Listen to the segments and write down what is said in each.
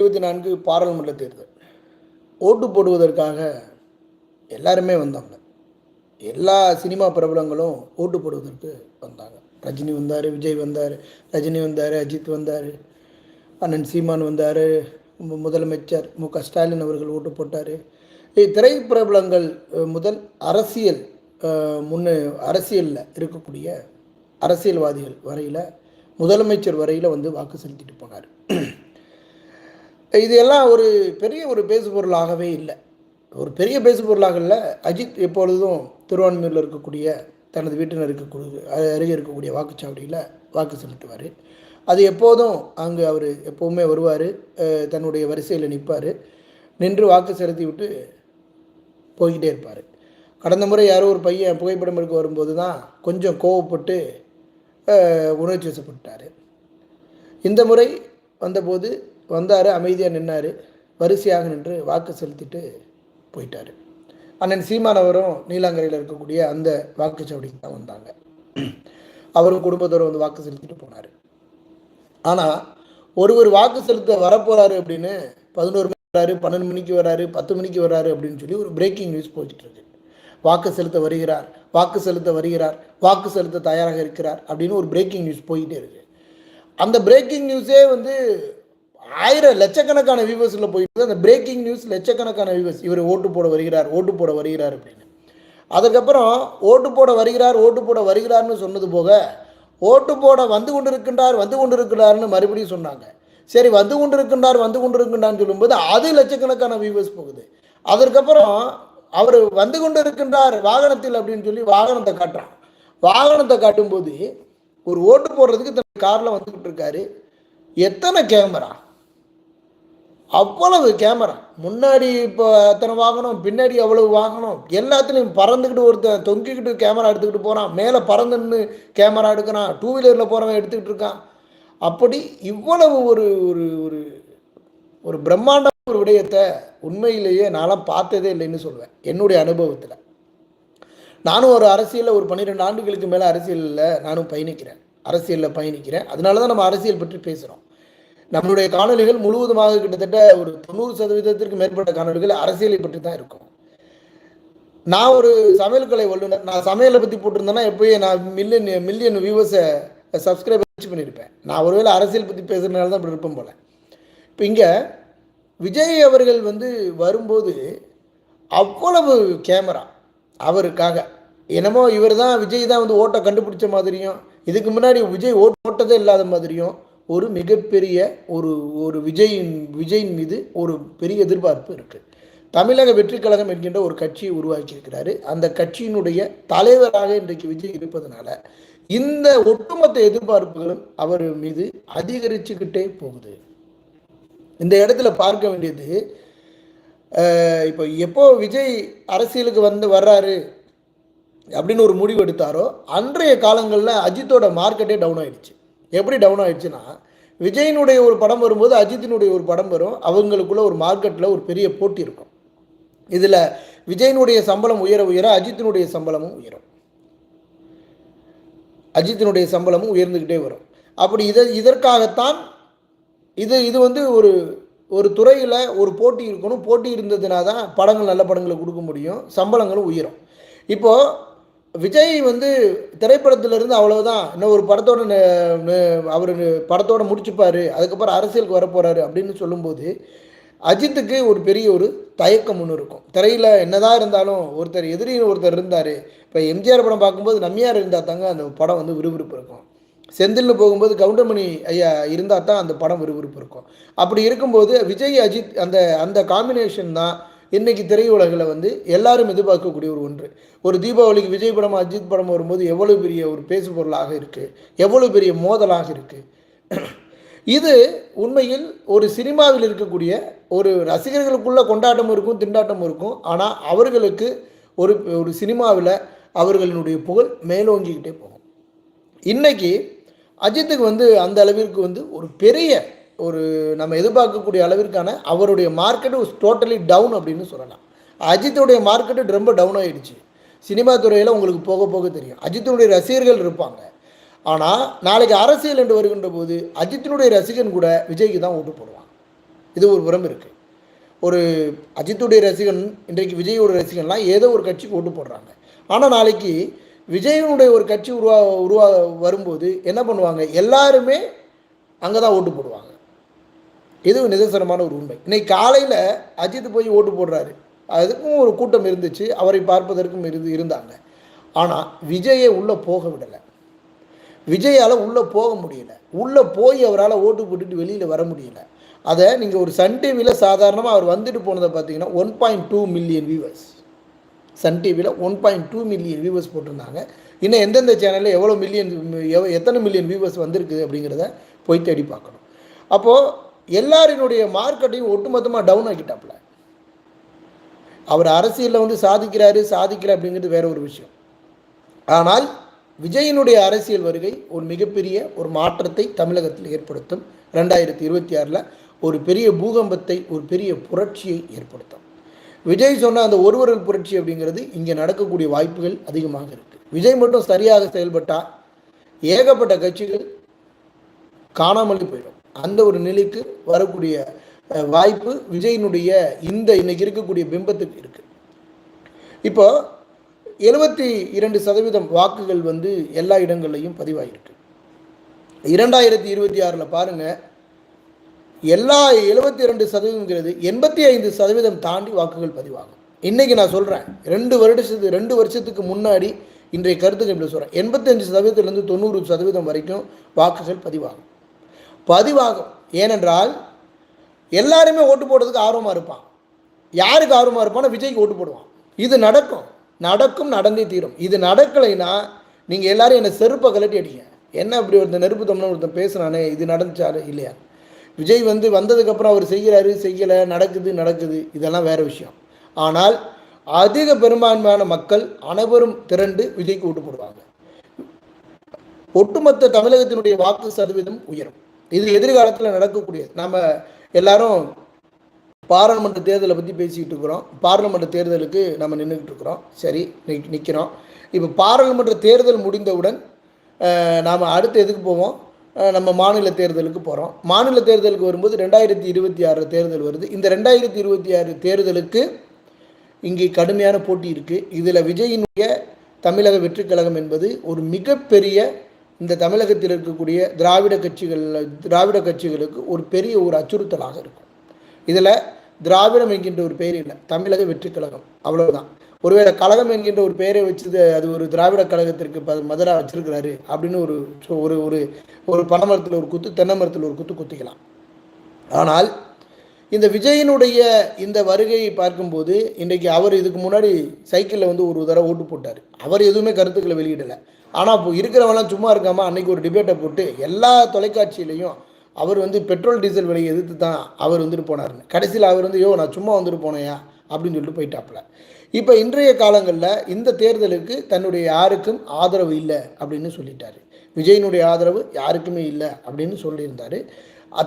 இருபத்தி நான்கு பாராளுமன்ற தேர்தல். ஓட்டு போடுவதற்காக எல்லாருமே வந்தாங்க. எல்லா சினிமா பிரபலங்களும் ஓட்டு போடுவதற்கு வந்தாங்க. ரஜினி வந்தார் விஜய் வந்தார் ரஜினி வந்தார் அஜித் வந்தார் அண்ணன் சீமான் வந்தார் முதலமைச்சர் மு க ஸ்டாலின் அவர்கள் ஓட்டு போட்டார். திரைப்பிரபலங்கள் முதல் அரசியல் முன்னு முன்னே அரசியலில் இருக்கக்கூடிய அரசியல்வாதிகள் வரையில் முதலமைச்சர் வரையில் வந்து வாக்கு செலுத்திட்டு போனார். இது எல்லாம் ஒரு பெரிய ஒரு பேசுபொருளாகவே இல்லை. ஒரு பெரிய பேசுபொருளாக இல்லை. அஜித் எப்பொழுதும் திருவான்மையூரில் இருக்கக்கூடிய தனது வீட்டில் இருக்கக்கூடிய அருகே இருக்கக்கூடிய வாக்குச்சாவடியில் வாக்கு செலுத்துவார். அது எப்போதும் அங்கே அவர் எப்போவுமே வருவார். தன்னுடைய வரிசையில் நிற்பார் நின்று வாக்கு செலுத்தி விட்டு போய்கிட்டே இருப்பார். கடந்த முறை யாரோ ஒரு பையன் புகைப்படம் எடுக்க வரும்போது தான் கொஞ்சம் கோவப்பட்டு உணர்ச்சி வசப்பட்டார். இந்த முறை வந்தபோது வந்தார் அமைதியாக நின்னார். வரிசையாக நின்று வாக்கு செலுத்திட்டு போயிட்டார். அண்ணன் சீமானவரும் நீலாங்கரையில் இருக்கக்கூடிய அந்த வாக்குச்சாவடிக்கு தான் வந்தாங்க. அவரும் குடும்பத்தோடு வந்து வாக்கு செலுத்திட்டு போனார். ஆனால் ஒருவர் வாக்கு செலுத்த வரப்போகிறாரு அப்படின்னு பதினோரு மணி வராரு பன்னெண்டு மணிக்கு வராரு பத்து மணிக்கு வராரு அப்படின்னு சொல்லி ஒரு பிரேக்கிங் நியூஸ் போயிட்டு இருக்கு. வாக்கு செலுத்த வருகிறார் வாக்கு செலுத்த வருகிறார் வாக்கு செலுத்த தயாராக இருக்கிறார் அப்படின்னு ஒரு பிரேக்கிங் நியூஸ் போயிட்டே இருக்கு. அந்த பிரேக்கிங் நியூஸே வந்து ஆயிரம் லட்சக்கணக்கான வியூவர்ஸில் போயிட்டு அந்த பிரேக்கிங் நியூஸ் லட்சக்கணக்கான வியூவர்ஸ் இவர் ஓட்டு போட வருகிறார் ஓட்டு போட வருகிறார் அப்படின்னு. அதுக்கப்புறம் ஓட்டு போட வருகிறார் ஓட்டு போட வருகிறார்னு சொன்னது போக ஓட்டு போட வந்து கொண்டிருக்கின்றார் வந்து கொண்டிருக்கிறார்னு மறுபடியும் சொன்னாங்க. சரி வந்து கொண்டிருக்கின்றார் வந்து கொண்டிருக்கின்றான்னு சொல்லும்போது அது லட்சக்கணக்கான வியூவர்ஸ் போகுது. அதற்கப்புறம் அவர் வந்து கொண்டிருக்கின்றார் வாகனத்தில் அப்படின்னு சொல்லி வாகனத்தை காட்டுறான். வாகனத்தை காட்டும்போது ஒரு ஓட்டு போடுறதுக்கு தன் காரில் வந்துக்கிட்டு இருக்காரு. எத்தனை கேமரா? அவ்வளவு கேமரா. முன்னாடி இப்போ அத்தனை வாகனம் பின்னாடி அவ்வளவு வாகனம் எல்லாத்துலேயும் பறந்துக்கிட்டு ஒருத்தன் தொங்கிக்கிட்டு கேமரா எடுத்துக்கிட்டு போகிறான் மேலே பறந்துன்னு கேமரா எடுக்கிறான். டூ வீலரில் போகிறவன் எடுத்துக்கிட்டு இருக்கான். அப்படி இவ்வளவு ஒரு ஒரு ஒரு ஒரு பிரம்மாண்ட ஒரு விடயத்தை உண்மையிலேயே நான்லாம் பார்த்ததே இல்லைன்னு சொல்லுவேன் என்னுடைய அனுபவத்தில். நானும் ஒரு அரசியலில் ஒரு பன்னிரெண்டு ஆண்டுகளுக்கு மேலே அரசியலில் நானும் பயணிக்கிறேன். அரசியலில் பயணிக்கிறேன். அதனால தான் நம்ம அரசியல் பற்றி பேசுகிறோம் நம்மளுடைய காணொளிகள் முழுவதுமாக கிட்டத்தட்ட ஒரு தொண்ணூறு சதவீதத்திற்கு மேற்பட்ட காணொளிகள் அரசியலை பற்றி தான் இருக்கும். நான் ஒரு சமையல் கலை வல்லுநர். நான் சமையலை பற்றி போட்டிருந்தேன்னா எப்பயும் நான் மில்லியன் மில்லியன் வியூவர்ஸை சப்ஸ்கிரைப் பண்ணியிருப்பேன். நான் ஒருவேளை அரசியல் பற்றி பேசுகிறதுனால தான் இப்படி இருப்பேன் போல. இப்போ இங்கே விஜய் அவர்கள் வந்து வரும்போது அவ்வளவு கேமரா அவருக்காக. என்னமோ இவர் தான் விஜய் தான் வந்து ஓட்டை கண்டுபிடிச்ச மாதிரியும் இதுக்கு முன்னாடி விஜய் ஓட்டு ஓட்டதே இல்லாத மாதிரியும் ஒரு மிகப்பெரிய ஒரு ஒரு விஜயின் விஜயின் மீது ஒரு பெரிய எதிர்பார்ப்பு இருக்குது தமிழக வெற்றிக் கழகம் என்கின்ற ஒரு கட்சியை உருவாக்கியிருக்கிறாரு. அந்த கட்சியினுடைய தலைவராக இன்றைக்கு விஜய் இருப்பதனால இந்த ஒட்டுமொத்த எதிர்பார்ப்புகளும் அவர் மீது அதிகரிச்சுக்கிட்டே போகுது. இந்த இடத்துல பார்க்க வேண்டியது இப்போ எப்போ விஜய் அரசியலுக்கு வந்து வர்றாரு அப்படின்னு ஒரு முடிவு எடுத்தாரோ அன்றைய காலங்களில் அஜித்தோட மார்க்கெட்டே டவுன் ஆயிடுச்சு. எப்படி டவுன் ஆயிடுச்சுன்னா விஜயினுடைய ஒரு படம் வரும்போது அஜித்தினுடைய ஒரு படம் வரும். அவங்களுக்குள்ள ஒரு மார்க்கெட்டில் ஒரு பெரிய போட்டி இருக்கும். இதில் விஜயினுடைய சம்பளம் உயர உயர அஜித்தினுடைய சம்பளமும் உயரும். அஜித்தினுடைய சம்பளமும் உயர்ந்துக்கிட்டே வரும். அப்படி இதை இதற்காகத்தான் இது இது வந்து ஒரு ஒரு துறையில் ஒரு போட்டி இருக்கணும். போட்டி இருந்ததுனா தான் படங்கள் நல்ல படங்களை கொடுக்க முடியும். சம்பளங்களும் உயரும். இப்போது விஜய் வந்து திரைப்படத்திலிருந்து அவ்வளவுதான். இன்னும் ஒரு படத்தோட அவர் படத்தோட முடிச்சுப்பார். அதுக்கப்புறம் அரசியலுக்கு வரப்போகிறாரு அப்படின்னு சொல்லும்போது அஜித்துக்கு ஒரு பெரிய ஒரு தயக்கம் ஒன்று இருக்கும். திரையில் என்னதான் இருந்தாலும் ஒருத்தர் எதிரின்னு ஒருத்தர் இருந்தார். இப்போ எம்ஜிஆர் படம் பார்க்கும்போது நம்பியார் இருந்தால் தாங்க அந்த படம் வந்து விறுவிறுப்பு இருக்கும். செந்தில்னு போகும்போது கவுண்டமணி ஐயா இருந்தால் தான் அந்த படம் விறுவிறுப்பு இருக்கும். அப்படி இருக்கும்போது விஜய் அஜித் அந்த அந்த காம்பினேஷன் தான் இன்றைக்கி திரையுலகில் வந்து எல்லாரும் எதிர்பார்க்கக்கூடிய ஒரு ஒன்று. ஒரு தீபாவளிக்கு விஜய் படம் அஜித் படம் வரும்போது எவ்வளோ பெரிய ஒரு பேசு பொருளாக இருக்குது எவ்வளோ பெரிய மோதலாக இருக்குது இது உண்மையில் ஒரு சினிமாவில் இருக்கக்கூடிய ஒரு ரசிகர்களுக்குள்ள கொண்டாட்டம் இருக்கும் திண்டாட்டம் இருக்கும். ஆனால் அவர்களுக்கு ஒரு ஒரு சினிமாவில் அவர்களினுடைய புகழ் மேலோங்கிக்கிட்டே போகும். இன்றைக்கி அஜித்துக்கு வந்து அந்த அளவிற்கு வந்து ஒரு பெரிய ஒரு நம்ம எதிர்பார்க்கக்கூடிய அளவிற்கான அவருடைய மார்க்கெட்டு டோட்டலி டவுன் அப்படின்னு சொல்லலாம். அஜித்துடைய மார்க்கெட்டு ரொம்ப டவுன் ஆகிடுச்சு சினிமா துறையில் உங்களுக்கு போக போக தெரியும். அஜித்தினுடைய ரசிகர்கள் இருப்பாங்க. ஆனால் நாளைக்கு அரசியல் என்று வருகின்ற போது அஜித்தினுடைய ரசிகன் கூட விஜய்க்கு தான் ஓட்டு போடுவான். இது ஒரு புறம் இருக்குது ஒரு அஜித்துடைய ரசிகன் இன்றைக்கு விஜயோட ரசிகன்லாம் ஏதோ ஒரு கட்சிக்கு ஓட்டு போடுறாங்க. ஆனால் நாளைக்கு விஜயனுடைய ஒரு கட்சி உருவா உருவா வரும்போது என்ன பண்ணுவாங்க? எல்லாருமே அங்கே தான் ஓட்டு போடுவாங்க. இது நிதர்சனமான ஒரு உண்மை. இன்னைக்கு காலையில் அஜித் போய் ஓட்டு போடுறாரு. அதுக்கும் ஒரு கூட்டம் இருந்துச்சு. அவரை பார்ப்பதற்கும் இருந்து இருந்தாங்க. ஆனால் விஜயை உள்ளே போக விடலை. விஜயால் உள்ளே போக முடியல. உள்ளே போய் அவரால் ஓட்டு போட்டுட்டு வெளியில் வர முடியல. அதை நீங்கள் ஒரு சன் டிவியில் சாதாரணமாக அவர் வந்துட்டு போனதை பார்த்தீங்கன்னா one point two million viewers Sun டிவியில் one point two million viewers போட்டிருந்தாங்க. இன்னும் எந்தெந்த சேனலில் எவ்வளோ மில்லியன் எத்தனை மில்லியன் வியூவர்ஸ் வந்திருக்கு அப்படிங்கிறத போய் தேடி பார்க்கணும். அப்போது எல்லாரினுடைய மார்க்கெட்டையும் ஒட்டுமொத்தமாக டவுன் ஆக்கிட்டாப்புல. அவர் அரசியலில் வந்து சாதிக்கிறாரு சாதிக்கல அப்படிங்கிறது வேற ஒரு விஷயம். ஆனால் விஜயனுடைய அரசியல் வருகை ஒரு மிகப்பெரிய ஒரு மாற்றத்தை தமிழகத்தில் ஏற்படுத்தும். ரெண்டாயிரத்தி இருபத்தி ஆறில் ஒரு பெரிய பூகம்பத்தை ஒரு பெரிய புரட்சியை ஏற்படுத்தும். விஜய் சொன்ன அந்த ஒருவரல் புரட்சி அப்படிங்கிறது இங்கே நடக்கக்கூடிய வாய்ப்புகள் அதிகமாக இருக்குது விஜய் மட்டும் சரியாக செயல்பட்டால் ஏகப்பட்ட கட்சிகள் காணாமல் போயிடும். அந்த ஒரு நிலைக்கு வரக்கூடிய வாய்ப்பு விஜயினுடைய இந்த இன்னைக்கு இருக்கக்கூடிய பிம்பத்துக்கு இருக்கு. இப்போ எழுபத்தி இரண்டு சதவீதம் வாக்குகள் வந்து எல்லா இடங்கள்லையும் பதிவாயிருக்கு. இரண்டாயிரத்தி இருபத்தி ஆறில் பாருங்க எல்லா எழுபத்தி ரெண்டு சதவீதங்கிறது எண்பத்தி ஐந்து சதவீதம் தாண்டி வாக்குகள் பதிவாகும். இன்றைக்கி நான் சொல்கிறேன் ரெண்டு வருடத்துக்கு ரெண்டு வருஷத்துக்கு முன்னாடி இன்றைய கருத்துக்கள் இப்படி சொல்கிறேன் எண்பத்தஞ்சு சதவீதத்துலேருந்து தொண்ணூறு சதவீதம் வரைக்கும் வாக்குகள் பதிவாகும். பதிவாகும். ஏனென்றால் எல்லாருமே ஓட்டு போடுறதுக்கு ஆர்வமாக இருப்பான். யாருக்கு ஆர்வமாக இருப்பானோ விஜய்க்கு ஓட்டு போடுவான். இது நடக்கும். நடக்கும் நடந்தே தீரும். இது நடக்கலைன்னா நீங்கள் எல்லாரும் என்னை செருப்பை கலட்டி அடிங்க. என்ன அப்படி ஒருத்தன் நெருப்பு தம்னு ஒருத்தன் பேசுனானே இது நடந்துச்சாரு இல்லையா? விஜய் வந்து வந்ததுக்கப்புறம் அவர் செய்கிறாரு செய்யலை நடக்குது நடக்குது. இதெல்லாம் வேற விஷயம். ஆனால் அதிக பெரும்பான்மையான மக்கள் அனைவரும் திரண்டு விஜய்க்கு ஓட்டு போடுவாங்க. ஒட்டுமொத்த தமிழகத்தினுடைய வாக்கு சதவீதம் உயரும். இது எதிர்காலத்தில் நடக்கக்கூடியது நம்ம எல்லாரும் பாராளுமன்ற தேர்தலை பற்றி பேசிக்கிட்டு இருக்கிறோம். பாராளுமன்ற தேர்தலுக்கு நம்ம நின்றுக்கிட்டு இருக்கிறோம். சரி நிற்கிறோம் இப்போ பாராளுமன்ற தேர்தல் முடிந்தவுடன் நாம் அடுத்து எதுக்கு போவோம்? நம்ம மாநில தேர்தலுக்கு போகிறோம் மாநில தேர்தலுக்கு வரும்போது ரெண்டாயிரத்தி இருபத்தி ஆறு தேர்தல் வருது. இந்த ரெண்டாயிரத்தி இருபத்தி ஆறு தேர்தலுக்கு இங்கே கடுமையான போட்டி இருக்குது இதில் விஜயினுடைய தமிழக வெற்றிக்கழகம் என்பது ஒரு மிகப்பெரிய இந்த தமிழகத்தில் இருக்கக்கூடிய திராவிட கட்சிகள் திராவிட கட்சிகளுக்கு ஒரு பெரிய ஒரு அச்சுறுத்தலாக இருக்கும். இதில் திராவிடம் என்கின்ற ஒரு பெயர் இல்லை. தமிழக வெற்றி கழகம். அவ்வளவுதான். ஒருவேளை கழகம் என்கின்ற ஒரு பெயரை வச்சு அது ஒரு திராவிட கழகத்திற்கு ப மதுரா வச்சிருக்கிறாரு அப்படின்னு ஒரு ஒரு ஒரு ஒரு பனைமரத்தில் ஒரு குத்து தென்னை மரத்தில் ஒரு குத்து குத்திக்கலாம். ஆனால் இந்த விஜயனுடைய இந்த வருகையை பார்க்கும்போது இன்றைக்கு அவர் இதுக்கு முன்னாடி சைக்கிளில் வந்து ஒரு தடவை ஓட்டு போட்டார். அவர் எதுவுமே கருத்துக்களை வெளியிடலை. ஆனால் இப்போ இருக்கிறவங்களாம் சும்மா இருக்காமல் அன்றைக்கி ஒரு டிபேட்டை போட்டு எல்லா தொலைக்காட்சியிலையும் அவர் வந்து பெட்ரோல் டீசல் விலையை எதிர்த்து தான் அவர் வந்துட்டு போனாருன்னு கடைசியில் அவர் வந்து யோ நான் சும்மா வந்துட்டு போனேயா அப்படின்னு சொல்லிட்டு போயிட்டாப்புல. இப்போ இன்றைய காலங்களில் இந்த தேர்தலுக்கு தன்னுடைய யாருக்கும் ஆதரவு இல்லை அப்படின்னு சொல்லிட்டாரு. விஜயினுடைய ஆதரவு யாருக்குமே இல்லை அப்படின்னு சொல்லியிருந்தார்.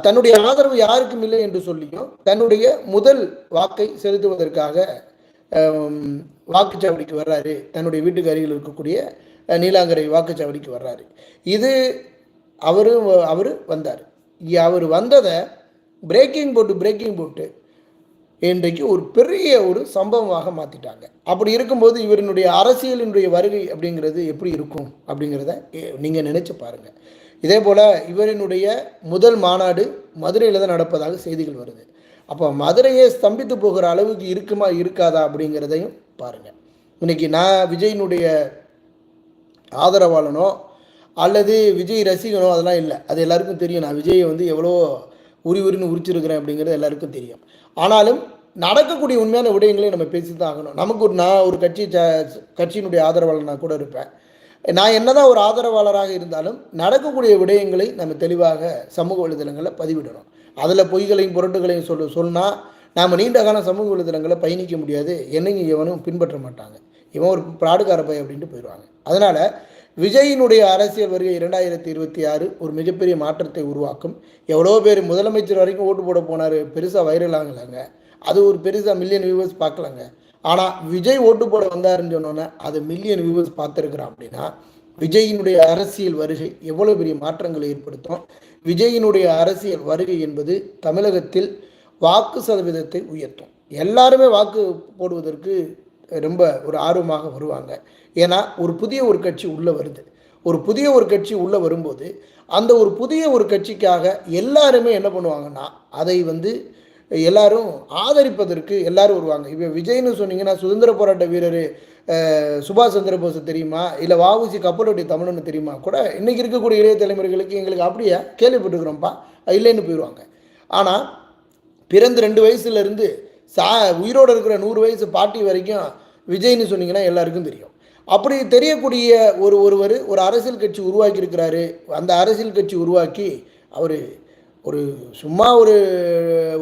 தன்னுடைய ஆதரவு யாருக்கும் இல்லை என்று சொல்லியும் தன்னுடைய முதல் வாக்கை செலுத்துவதற்காக வாக்குச்சாவடிக்கு வர்றாரு. தன்னுடைய வீட்டுக்கு அருகில் இருக்கக்கூடிய நீலாங்கரை வாக்குச்சாவடிக்கு வர்றாரு. இது அவரும் அவர் வந்தார். அவர் வந்ததை பிரேக்கிங் போட்டு பிரேக்கிங் போட்டு இன்றைக்கு ஒரு பெரிய ஒரு சம்பவமாக மாற்றிட்டாங்க அப்படி இருக்கும்போது இவரினுடைய அரசியலினுடைய வருகை அப்படிங்கிறது எப்படி இருக்கும் அப்படிங்கிறத நீங்கள் நினச்சி பாருங்கள் இதே போல் இவரினுடைய முதல் மாநாடு மதுரையில் தான் நடப்பதாக செய்திகள் வருது. அப்போ மதுரையே ஸ்தம்பித்து போகிற அளவுக்கு இருக்குமா இருக்காதா அப்படிங்கிறதையும் பாருங்கள் இன்னைக்கு நான் விஜயினுடைய ஆதரவாளனோ அல்லது விஜய் ரசிகனோ அதெல்லாம் இல்லை. அது எல்லாருக்கும் தெரியும். நான் விஜயை வந்து எவ்வளோ உரி உரின்னு உரிச்சிருக்கிறேன் அப்படிங்கிறது எல்லாருக்கும் தெரியும். ஆனாலும் நடக்கக்கூடிய உண்மையான விடயங்களை நம்ம பேசி தான் ஆகணும். நமக்கு ஒரு நான் ஒரு கட்சி ச- கட்சியினுடைய ஆதரவாளனாக கூட இருப்பேன். நான் என்னதான் ஒரு ஆதரவாளராக இருந்தாலும் நடக்கக்கூடிய விடயங்களை நம்ம தெளிவாக சமூக வலைதளங்களில் பதிவிடணும். அதில் பொய்களையும் புரட்டுகளையும் சொல்ல சொன்னால் நாம் நீண்ட காலம் சமூக வலைதளங்களை பயணிக்க முடியாது. என்னையும் எவனும் பின்பற்ற மாட்டாங்க. இவன் ஒரு பிராடுகார பை அப்படின்ட்டு போயிடுவாங்க. அதனால் விஜயினுடைய அரசியல் வருகை இரண்டாயிரத்தி இருபத்தி ஆறு ஒரு மிகப்பெரிய மாற்றத்தை உருவாக்கும். எவ்வளோ பேர் முதலமைச்சர் வரைக்கும் ஓட்டு போட போனார் பெருசாக வைரல் ஆகலைங்க. அது ஒரு பெருசாக மில்லியன் வியூவர்ஸ் பார்க்கலங்க. ஆனால் விஜய் ஓட்டு போட வந்தாருன்னு சொன்னோன்னே அது மில்லியன் வியூவர்ஸ் பார்த்துருக்குறான் அப்படின்னா விஜயினுடைய அரசியல் வருகை எவ்வளோ பெரிய மாற்றங்களை ஏற்படுத்தும். விஜயினுடைய அரசியல் வருகை என்பது தமிழகத்தில் வாக்கு சதவீதத்தை உயர்த்தும். எல்லாருமே வாக்கு போடுவதற்கு ரொம்ப ஒரு ஆர்வமாக வருவாங்க. ஏன்னா ஒரு புதிய ஒரு கட்சி உள்ளே வருது. ஒரு புதிய ஒரு கட்சி உள்ளே வரும்போது அந்த ஒரு புதிய ஒரு கட்சிக்காக எல்லாருமே என்ன பண்ணுவாங்கன்னா அதை வந்து எல்லாரும் ஆதரிப்பதற்கு எல்லாரும் வருவாங்க. இப்போ விஜய்னு சொன்னீங்கன்னா சுதந்திர போராட்ட வீரர் சுபாஷ் சந்திர போஸ் தெரியுமா? இல்லை வாவுசி கப்பலுடைய தமிழன்னு தெரியுமா? கூட இன்றைக்கி இருக்கக்கூடிய இளைய தலைமுறைகளுக்கு எங்களுக்கு அப்படியே? கேள்விப்பட்டுக்கிறோம்ப்பா இல்லைன்னு போயிடுவாங்க ஆனால் பிறந்து ரெண்டு வயசுலேருந்து சா உயிரோடு இருக்கிற நூறு வயசு பாட்டி வரைக்கும் விஜய்னு சொன்னீங்கன்னா எல்லாருக்கும் தெரியும். அப்படி தெரியக்கூடிய ஒரு ஒருவர் ஒரு அரசியல் கட்சி உருவாக்கி இருக்கிறாரு அந்த அரசியல் கட்சி உருவாக்கி அவர் ஒரு சும்மா ஒரு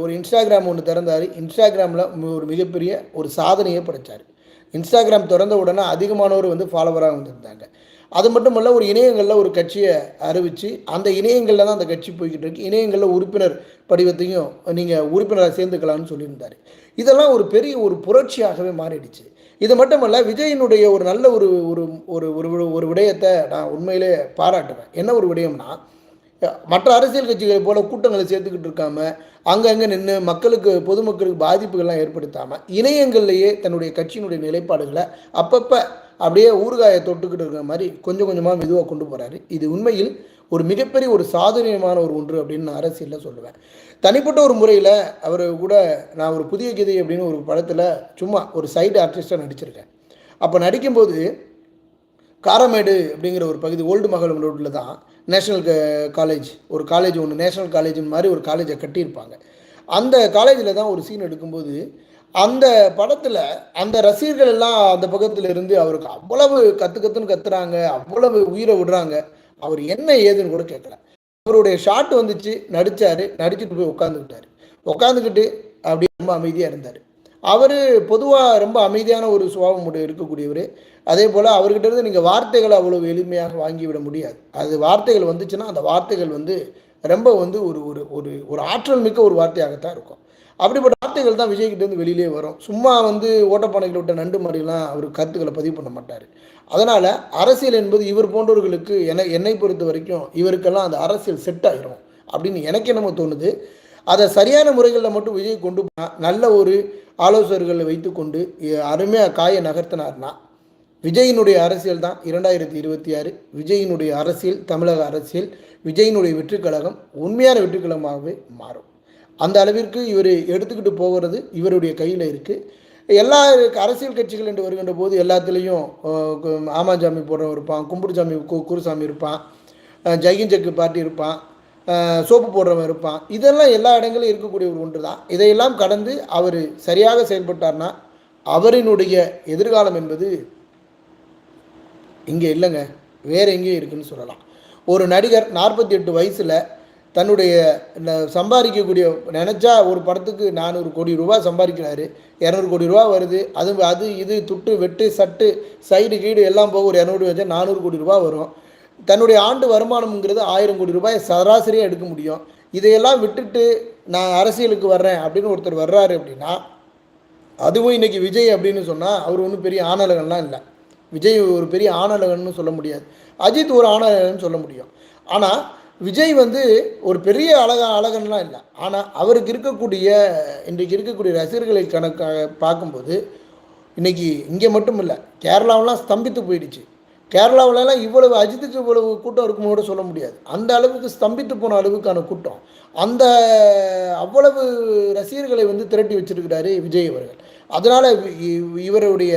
ஒரு இன்ஸ்டாகிராம் ஒன்று திறந்தார். இன்ஸ்டாகிராமில் ஒரு மிகப்பெரிய ஒரு சாதனையை படைச்சார். இன்ஸ்டாகிராம் திறந்த உடனே அதிகமானவர் வந்து ஃபாலோவராக வந்திருந்தாங்க. அது மட்டும் இல்லை ஒரு இணையங்களில் ஒரு கட்சியை அறிவித்து அந்த இணையங்களில் தான் அந்த கட்சி போய்கிட்டு இருக்கு. இணையங்களில் உறுப்பினர் படிவத்தையும் நீங்கள் உறுப்பினராக சேர்ந்துக்கலாம்னு சொல்லியிருந்தார். இதெல்லாம் ஒரு பெரிய ஒரு புரட்சியாகவே மாறிடுச்சு. இது மட்டுமல்ல விஜயினுடைய ஒரு நல்ல ஒரு ஒரு ஒரு ஒரு ஒரு விடயத்தை நான் உண்மையிலே பாராட்டுவேன். என்ன ஒரு விடயம்னா மற்ற அரசியல் கட்சிகளை போல கூட்டங்களை சேர்த்துக்கிட்டு இருக்காம அங்கங்கே நின்று மக்களுக்கு பொதுமக்களுக்கு பாதிப்புகள்லாம் ஏற்படுத்தாமல் இணையங்கள்லேயே தன்னுடைய கட்சியினுடைய நிலைப்பாடுகளை அப்பப்போ அப்படியே ஊறுகாயை தொட்டுக்கிட்டு இருக்கிற மாதிரி கொஞ்சம் கொஞ்சமாக மெதுவாக கொண்டு போகிறாரு இது உண்மையில் ஒரு மிகப்பெரிய ஒரு சாதுரியமான ஒரு ஒன்று அப்படின்னு நான் அரசியலில் சொல்லுவேன். தனிப்பட்ட ஒரு முறையில் அவர் கூட நான் ஒரு புதிய கீதை அப்படின்னு ஒரு படத்தில் சும்மா ஒரு சைடு ஆர்டிஸ்டாக நடிச்சிருக்கேன். அப்போ நடிக்கும்போது காரமேடு அப்படிங்கிற ஒரு பகுதி ஓல்டு மகளும் ரோட்டில் தான். நேஷனல் காலேஜ் ஒரு காலேஜ் ஒன்று நேஷனல் காலேஜ் மாதிரி ஒரு காலேஜை கட்டியிருப்பாங்க. அந்த காலேஜில் தான் ஒரு சீன் எடுக்கும்போது அந்த படத்தில் அந்த ரசிகர்கள் எல்லாம் அந்த பக்கத்தில் இருந்து அவருக்கு அவ்வளவு கத்து கத்துன்னு கத்துறாங்க அவ்வளவு உயிரை விடுறாங்க. அவர் என்ன ஏதுன்னு கூட கேட்கல அவருடைய ஷாட் வந்துச்சு நடிச்சாரு நடிச்சுட்டு போய் உட்காந்துக்கிட்டாரு உட்காந்துக்கிட்டு அப்படி ரொம்ப அமைதியாக இருந்தார். அவர் பொதுவாக ரொம்ப அமைதியான ஒரு சுபாவம் இருக்கக்கூடியவர். அதே போல் அவர்கிட்ட இருந்து நீங்கள் வார்த்தைகளை அவ்வளவு எளிமையாக வாங்கிவிட முடியாது. அது வார்த்தைகள் வந்துச்சுன்னா அந்த வார்த்தைகள் வந்து ரொம்ப வந்து ஒரு ஒரு ஒரு ஒரு ஆற்றல் மிக்க ஒரு வார்த்தையாகத்தான் இருக்கும். அப்படிப்பட்ட வார்த்தைகள் தான் விஜய்கிட்ட இருந்து வெளியிலே வரும். சும்மா வந்து ஓட்டப்பானைகள் விட்ட நண்டு மாதிரிலாம் அவர் கருத்துக்களை பதிவு பண்ண மாட்டார். அதனால் அரசியல் என்பது இவர் போன்றவர்களுக்கு என என்னை பொறுத்த வரைக்கும் இவருக்கெல்லாம் அந்த அரசியல் செட் ஆகிரும் அப்படின்னு எனக்கு என்னமோ தோணுது. அதை சரியான முறைகளில் மட்டும் விஜய் கொண்டு போனால் நல்ல ஒரு ஆலோசகர்களை வைத்துக்கொண்டு அருமையாக காயை நகர்த்தினார்னா விஜயினுடைய அரசியல் தான் இரண்டாயிரத்தி இருபத்தி ஆறு. விஜயினுடைய அரசியல் தமிழக அரசியல் விஜயினுடைய வெற்றிக்கழகம் உண்மையான வெற்றிக்கழகமாகவே மாறும். அந்த அளவிற்கு இவர் எடுத்துக்கிட்டு போகிறது இவருடைய கையில் இருக்குது எல்லா அரசியல் கட்சிகள் என்று வருகின்ற போது எல்லாத்துலேயும் ஆமாஜாமி போடுறவன் இருப்பான் கும்புடுசாமி கு குருசாமி இருப்பான் அஹ் ஜக்கு பார்ட்டி இருப்பான் சோப்பு போடுறவன் இருப்பான். இதெல்லாம் எல்லா இடங்களிலும் இருக்கக்கூடிய ஒரு ஒன்று தான் இதையெல்லாம் கடந்து அவர் சரியாக செயல்பட்டார்னா அவரினுடைய எதிர்காலம் என்பது இங்கே இல்லைங்க. வேற எங்கேயும் இருக்குன்னு சொல்லலாம். ஒரு நடிகர் நாற்பத்தி எட்டு வயசில் தன்னுடைய சம்பாதிக்கக்கூடிய நினச்சா ஒரு படத்துக்கு நானூறு கோடி ரூபா சம்பாதிக்கிறாரு. இரநூறு கோடி ரூபா வருது. அது அது இது துட்டு வெட்டு சட்டு சைடு கீடு எல்லாம் போக ஒரு இரநூறு வச்சா நானூறு கோடி ரூபா வரும். தன்னுடைய ஆண்டு வருமானம்ங்கிறது ஆயிரம் கோடி ரூபாய் சராசரியாக எடுக்க முடியும். இதையெல்லாம் விட்டுட்டு நான் அரசியலுக்கு வர்றேன் அப்படின்னு ஒருத்தர் வர்றாரு அப்படின்னா அதுவும் இன்னைக்கு விஜய் அப்படின்னு சொன்னால் அவர் ஒன்றும் பெரிய ஆணலகன்லாம் இல்லை. விஜய் ஒரு பெரிய ஆணலகன்னு சொல்ல முடியாது. அஜித் ஒரு ஆணலகன்னு சொல்ல முடியும். ஆனால் விஜய் வந்து ஒரு பெரிய அழகா அழகன்லாம் இல்லை. ஆனால் அவருக்கு இருக்கக்கூடிய இன்றைக்கு இருக்கக்கூடிய ரசிகர்களை கணக்காக பார்க்கும்போது இன்றைக்கி இங்கே மட்டும் இல்லை கேரளாவெலாம் ஸ்தம்பித்து போயிடுச்சு. கேரளாவிலலாம் இவ்வளவு அஜித்துக்கு இவ்வளவு கூட்டம் இருக்குமோ கூட சொல்ல முடியாது. அந்த அளவுக்கு ஸ்தம்பித்து போன அளவுக்கான கூட்டம். அந்த அவ்வளவு ரசிகர்களை வந்து திரட்டி வச்சிருக்கிறாரு விஜய் அவர்கள். அதனால் இவருடைய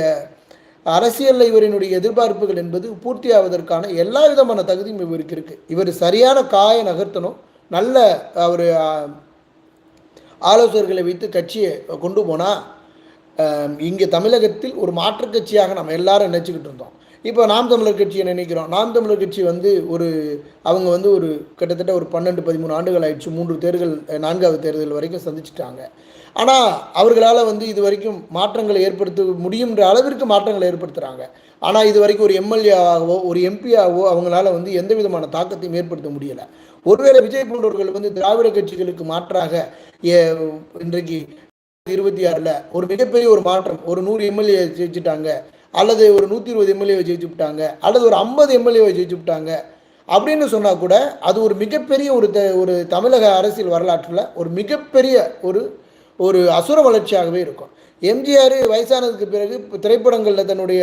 அரசியலில் இவரினுடைய எதிர்பார்ப்புகள் என்பது பூர்த்தியாவதற்கான எல்லா விதமான தகுதியும் இவருக்கு இருக்குது இவர் சரியான காய நகர்த்தணும் நல்ல அவர் ஆலோசகர்களை வைத்து கட்சியை கொண்டு போனால் இங்கே தமிழகத்தில் ஒரு மாற்றுக் கட்சியாக நம்ம எல்லாரும் நினச்சிக்கிட்டு இருந்தோம். இப்போ நாம் தமிழர் கட்சியை நினைக்கிறோம்? நாம் தமிழர் கட்சி வந்து ஒரு அவங்க வந்து ஒரு கிட்டத்தட்ட ஒரு பன்னெண்டு பதிமூணு ஆண்டுகள் ஆயிடுச்சு. மூன்று தேர்தல் நான்காவது தேர்தல் வரைக்கும் சந்திச்சிட்டாங்க. ஆனால் அவர்களால் வந்து இது வரைக்கும் மாற்றங்களை ஏற்படுத்த முடியுன்ற அளவிற்கு மாற்றங்களை ஏற்படுத்துகிறாங்க ஆனால் இது வரைக்கும் ஒரு எம்எல்ஏவாகவோ ஒரு எம்பியாகவோ அவங்களால வந்து எந்த விதமான தாக்கத்தையும் ஏற்படுத்த முடியலை. ஒருவேளை விஜய் போன்றவர்கள் வந்து திராவிட கட்சிகளுக்கு மாற்றாக ஏ- இன்றைக்கு இருபத்தி ஆறில் ஒரு மிகப்பெரிய ஒரு மாற்றம் ஒரு நூறு எம்எல்ஏ ஜெயிச்சுட்டாங்க அல்லது ஒரு நூற்றி இருபது எம்எல்ஏவை ஜெயிச்சு விட்டாங்க அல்லது ஒரு ஐம்பது எம்எல்ஏவை ஜெயிச்சு விட்டாங்க அப்படின்னு சொன்னால் கூட அது ஒரு மிகப்பெரிய ஒரு த ஒரு தமிழக அரசியல் வரலாற்றில் ஒரு மிகப்பெரிய ஒரு ஒரு அசுர வளர்ச்சியாகவே இருக்கும். எம்ஜிஆர் வயசானதுக்கு பிறகு திரைப்படங்களில் தன்னுடைய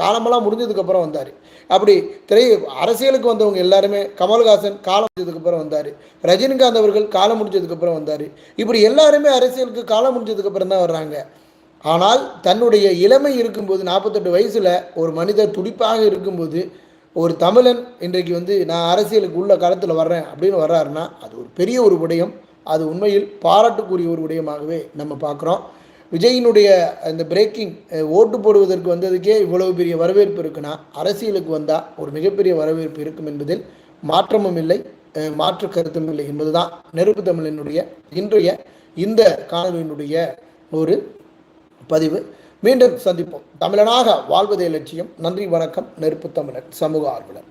காலமெல்லாம் முடிஞ்சதுக்கப்புறம் வந்தார். அப்படி திரை அரசியலுக்கு வந்தவங்க எல்லாருமே கமல்ஹாசன் காலம் முடிஞ்சதுக்கப்புறம் வந்தார். ரஜினிகாந்த் அவர்கள் காலம் முடிஞ்சதுக்கப்புறம் வந்தார். இப்படி எல்லாருமே அரசியலுக்கு காலம் முடிஞ்சதுக்கப்புறம் தான் வர்றாங்க. ஆனால் தன்னுடைய இளமை இருக்கும்போது நாற்பத்தெட்டு வயசில் ஒரு மனிதர் துடிப்பாக இருக்கும்போது ஒரு தமிழன் இன்றைக்கு வந்து நான் அரசியலுக்கு உள்ள காலத்தில் வர்றேன் அப்படின்னு வர்றாருன்னா அது ஒரு பெரிய ஒரு விடயம். அது உண்மையில் பாராட்டுக்குரிய ஒரு விடயமாகவே நம்ம பார்க்குறோம். விஜயினுடைய அந்த பிரேக்கிங் ஓட்டு போடுவதற்கு வந்ததுக்கே இவ்வளவு பெரிய வரவேற்பு இருக்குன்னா அரசியலுக்கு வந்தால் ஒரு மிகப்பெரிய வரவேற்பு இருக்கும் என்பதில் மாற்றமும் இல்லை மாற்று கருத்தும் இல்லை என்பதுதான் நெருப்பு தமிழனுடைய இன்றைய இந்த காணொலியினுடைய ஒரு பதிவு. மீண்டும் சந்திப்போம். தமிழனாக வாழ்வதே லட்சியம். நன்றி வணக்கம். நெருப்பு தமிழன் சமூக ஆர்வலர்.